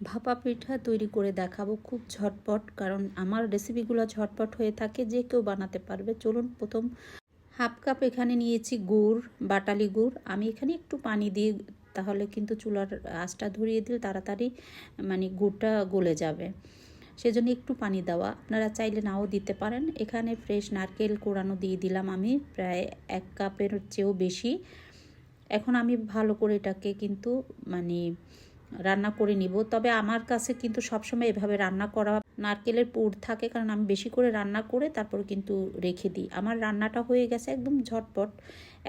ভাপা পিঠা তৈরি করে দেখাবো খুব ঝটপট, কারণ আমার রেসিপিগুলো ঝটপট হয়ে থাকে, যে কেউ বানাতে পারবে। চলুন প্রথম হাফ কাপ এখানে নিয়েছি গুড়, বাটালি গুড়। আমি এখানে একটু পানি দিয়ে, তাহলে কিন্তু চুলার আঁচটা ধরিয়ে দিলে তাড়াতাড়ি মানে গুড়টা গলে যাবে। সেজন্য একটু পানি দেওয়া। আপনারা চাইলে নাও দিতে পারেন। এখানে ফ্রেশ নারকেল কোরানো দিয়ে দিলাম আমি, প্রায় এক কাপের চেয়েও বেশি। এখন আমি ভালো করে এটাকে কিন্তু মানে রান্না করে নিব। তবে আমার কাছে কিন্তু সবসময় এভাবে রান্না করা নারকেলের পুর থাকে, কারণ আমি বেশি করে রান্না করে তারপর কিন্তু রেখে দিই। আমার রান্নাটা হয়ে গেছে একদম ঝটপট।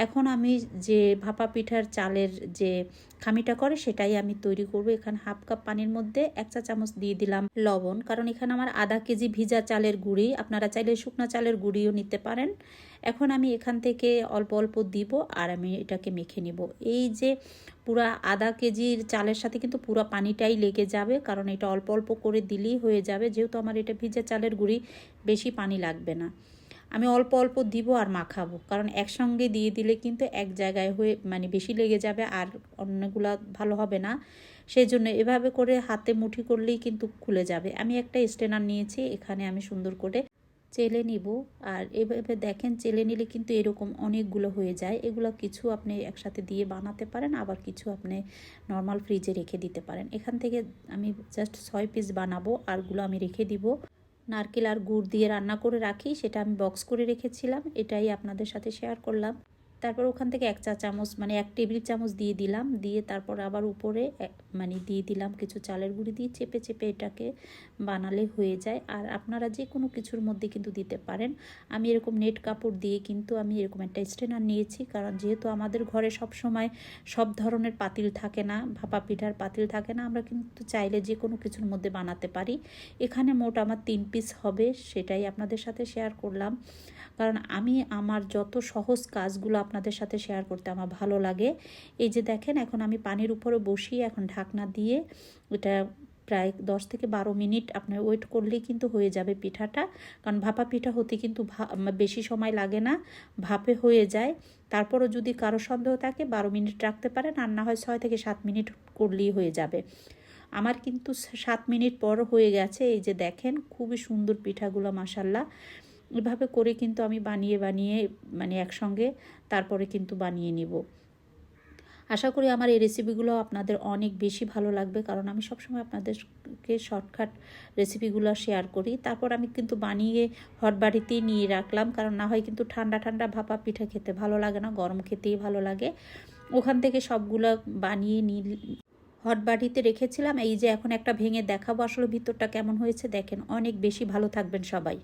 এখন আমি যে ভাপা পিঠার চালের যে খামিটা করে সেটাই আমি তৈরি করব। এখানে হাফ কাপ পানির মধ্যে এক চা চামচ দিয়ে দিলাম লবণ। কারণ এখানে আমার আধা কেজি ভিজা চালের গুঁড়ি, আপনারা চাইলে শুকনো চালের গুঁড়িও নিতে পারেন। এখন আমি এখান থেকে অল্প অল্প দিব আর আমি এটাকে মেখে নিব। এই যে পুরা আধা কেজির চালের সাথে কিন্তু পুরো পানিটাই লেগে যাবে, কারণ এটা অল্প অল্প করে দিলেই হয়ে যাবে। যেহেতু আমার এটা ভিজা চালের গুঁড়ি, বেশি পানি লাগবে না। আমি অল্প অল্প দিব আর মাখাবো, কারণ একসঙ্গে দিয়ে দিলে কিন্তু এক জায়গায় হয়ে মানে বেশি লেগে যাবে আর অন্যগুলা ভালো হবে না। সেই জন্য এভাবে করে হাতে মুঠি করলেই কিন্তু খুলে যাবে। আমি একটা স্টেনার নিয়েছি, এখানে আমি সুন্দর করে চেলে নিব। আর এভাবে দেখেন, চেলে নিলে কিন্তু এরকম অনেকগুলো হয়ে যায়। এগুলো কিছু আপনি একসাথে দিয়ে বানাতে পারেন, আবার কিছু আপনি নর্মাল ফ্রিজে রেখে দিতে পারেন। এখান থেকে আমি জাস্ট ছয় পিস বানাবো আরগুলো আমি রেখে দিব। নারকেল আর গুড় দিয়ে রান্না করে রাখি, সেটা আমি বক্স করে রেখেছিলাম। এটাই আপনাদের সাথে শেয়ার করলাম। তারপর ওখান থেকে এক চা চামচ মানে এক টেবিল চামচ দিয়ে দিলাম। দিয়ে তারপর আবার উপরে মানে দিয়ে দিলাম কিছু চালের গুঁড়ি দিয়ে চেপে চেপে এটাকে বানালে হয়ে যায়। আর আপনারা যে কোনো কিছুর মধ্যে কিন্তু দিতে পারেন। আমি এরকম নেট কাপড় দিয়ে কিন্তু আমি এরকম একটা স্ট্রেনার নিয়েছি। কারণ যেহেতু আমাদের ঘরে সব সময় সব ধরনের পাতিল থাকে না, ভাপা পিঠার পাতিল থাকে না, আমরা কিন্তু চাইলে যে কোনো কিছুর মধ্যে বানাতে পারি। এখানে মোট আমার তিন পিস হবে, সেটাই আপনাদের সাথে শেয়ার করলাম। কারণ আমি আমার যত সহজ কাজগুলো আপনাদের সাথে শেয়ার করতে আমার ভালো লাগে। এই যে দেখেন, এখন আমি পানির উপরে বসিয়ে এখন ঢাকনা দিয়ে এটা প্রায় দশ থেকে বারো মিনিট আপনার ওয়েট করলেই কিন্তু হয়ে যাবে পিঠাটা। কারণ ভাপা পিঠা হতে কিন্তু বেশি সময় লাগে না, ভাপে হয়ে যায়। তারপরও যদি কারও সন্দেহ থাকে, বারো মিনিট রাখতে পারেন, আর না হয় ছয় থেকে সাত মিনিট করলেই হয়ে যাবে। আমার কিন্তু সাত মিনিট পর হয়ে গেছে, এই যে দেখেন, খুবই সুন্দর পিঠাগুলো মাসাল্লাহ এভাবে করে কিন্তু আমি বানিয়ে বানিয়ে মানে একসঙ্গে তারপরে কিন্তু বানিয়ে নিব। আশা করি আমার এই রেসিপিগুলো আপনাদের অনেক বেশি ভালো লাগবে, কারণ আমি সবসময় আপনাদেরকে শর্টকাট রেসিপিগুলো শেয়ার করি। তারপর আমি কিন্তু বানিয়ে হট বাড়িতেই নিয়ে রাখলাম, কারণ না হয় কিন্তু ঠান্ডা ঠান্ডা ভাপা পিঠা খেতে ভালো লাগে না, গরম খেতেই ভালো লাগে। ওখান থেকে সবগুলো বানিয়ে নিয়ে হট বাটিতে রেখেছিলাম। এই যে এখন একটা ভেঙে দেখাবো আসলে ভিতরটা কেমন হয়েছে, দেখেন। অনেক বেশি ভালো থাকবেন সবাই।